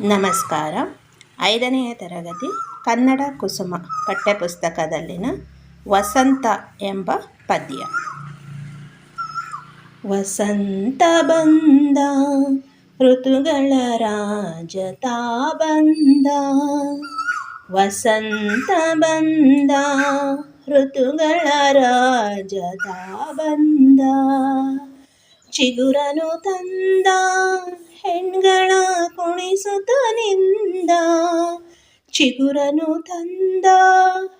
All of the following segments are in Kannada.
ನಮಸ್ಕಾರ. ಐದನೆಯ ತರಗತಿ, ಕನ್ನಡ ಕುಸುಮ ಪಠ್ಯಪುಸ್ತಕದಲ್ಲಿನ ವಸಂತ ಎಂಬ ಪದ್ಯ. ವಸಂತ ಬಂದ, ಋತುಗಳ ರಾಜತಾ ಬಂದ. ವಸಂತ ಬಂದ, ಋತುಗಳ ರಾಜತಾ ಬಂದ. ಚಿಗುರನು ತಂದ, ಹೆಣ್ಗಳ ಕುಣಿಸುತ್ತ ನಿಂದ ಚಿಗುರನು ತಂದ,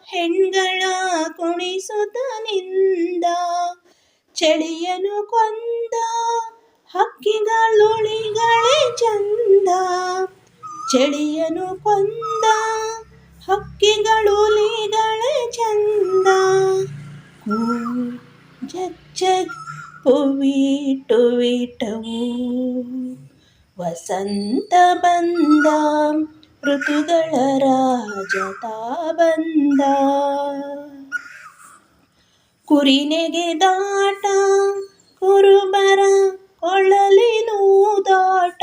ಹೆಣ್ಗಳ ಕುಣಿಸುತ್ತ ನಿಂದ ಚಳಿಯನು ಕೊಂದ, ಹಕ್ಕಿಗಳೊಳಿಗಳೇ ಚಂದ. ಚಳಿಯನು ಕೊಂದ ಹಕ್ಕಿಗಳುಲಿಗಳೇ ಚಂದ. ಜಗ್ ಜಗ್ ಪುವಿಟು ವಿಟವು. ವಸಂತ ಬಂದ ಋತುಗಳ ರಾಜತಾ ಬಂದ. ಕುರಿನೆಗೆ ದಾಟ ಕುರುಬರ ದಾಟ.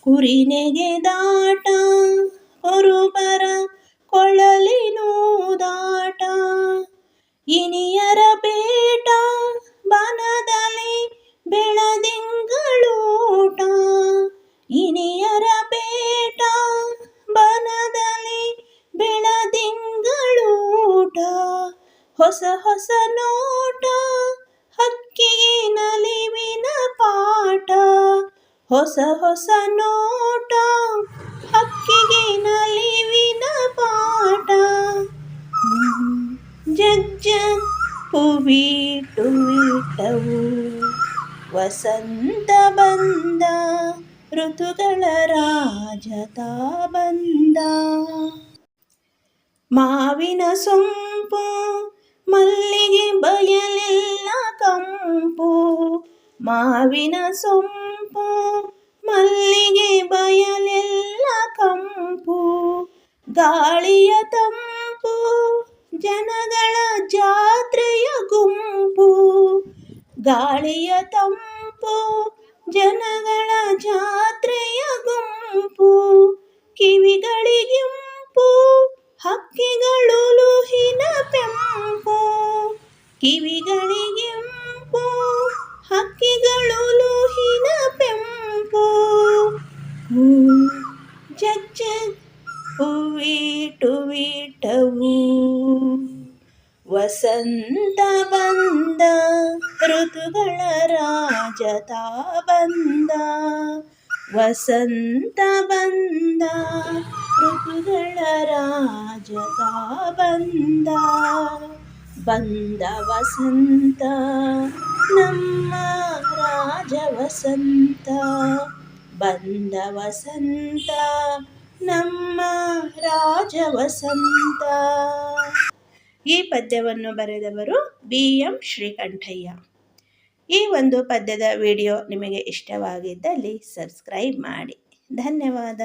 ಕುರಿನೆಗೆ ದಾಟ ಕುರುಬರ ಹೊಸ ಹೊಸ ನೋಟ ಹಕ್ಕಿಗೆ ನಲಿವಿನ ಪಾಠ. ಹೊಸ ಹೊಸ ನೋಟ ಹಕ್ಕಿಗೆ ನಲಿವಿನ ಪಾಠ. ಜಜ್ಜ ಪುವಿಟುವಿಟವು ವಸಂತ ಬಂದ ಋತುಗಳ ರಾಜತ ಬಂದ. ಮಾವಿನ ಸೊಂಪು ಮಲ್ಲಿಗೆ ಬಯಲೆಲ್ಲ ಕಂಪು ಮಾವಿನ ಸೊಂಪು, ಮಲ್ಲಿಗೆ ಬಯಲೆಲ್ಲ ಕಂಪು. ಗಾಳಿಯ ತಂಪು, ಜನಗಳ ಜಾತ್ರೆಯ ಗುಂಪು. ಗಾಳಿಯ ತಂಪು, ಜನಗಳ ಜಾತ್ರೆಯ ಗುಂಪು. ಕಿವಿಗಳಿಗೆಂಪು ಹಕ್ಕಿಗಳು ಲುಹಿನ ಪೆಂಪು ಕಿವಿಗಳಿಗಿಂಪು ಹಕ್ಕಿಗಳು ಲೋಹಿನ ಪೆಂಪು ಜಜ್ಜ ಹೂವಿಟುವಿಟವು ವಸಂತ ಬಂದ, ಋತುಗಳ ರಾಜತಾ ಬಂದ. ವಸಂತ ಬಂದ, ಋತುಗಳ ರಾಜತ ಬಂದ. ಬಂದ ವಸಂತ ನಮ್ಮ ರಾಜ ವಸಂತ ಬಂದ ವಸಂತ ನಮ್ಮ ರಾಜ ವಸಂತ ಈ ಪದ್ಯವನ್ನು ಬರೆದವರು ಬಿ ಎಂ ಶ್ರೀಕಂಠಯ್ಯ. ಈ ಒಂದು ಪದ್ಯದ ವಿಡಿಯೋ ನಿಮಗೆ ಇಷ್ಟವಾಗಿದ್ದಲ್ಲಿ ಸಬ್ಸ್ಕ್ರೈಬ್ ಮಾಡಿ. ಧನ್ಯವಾದ.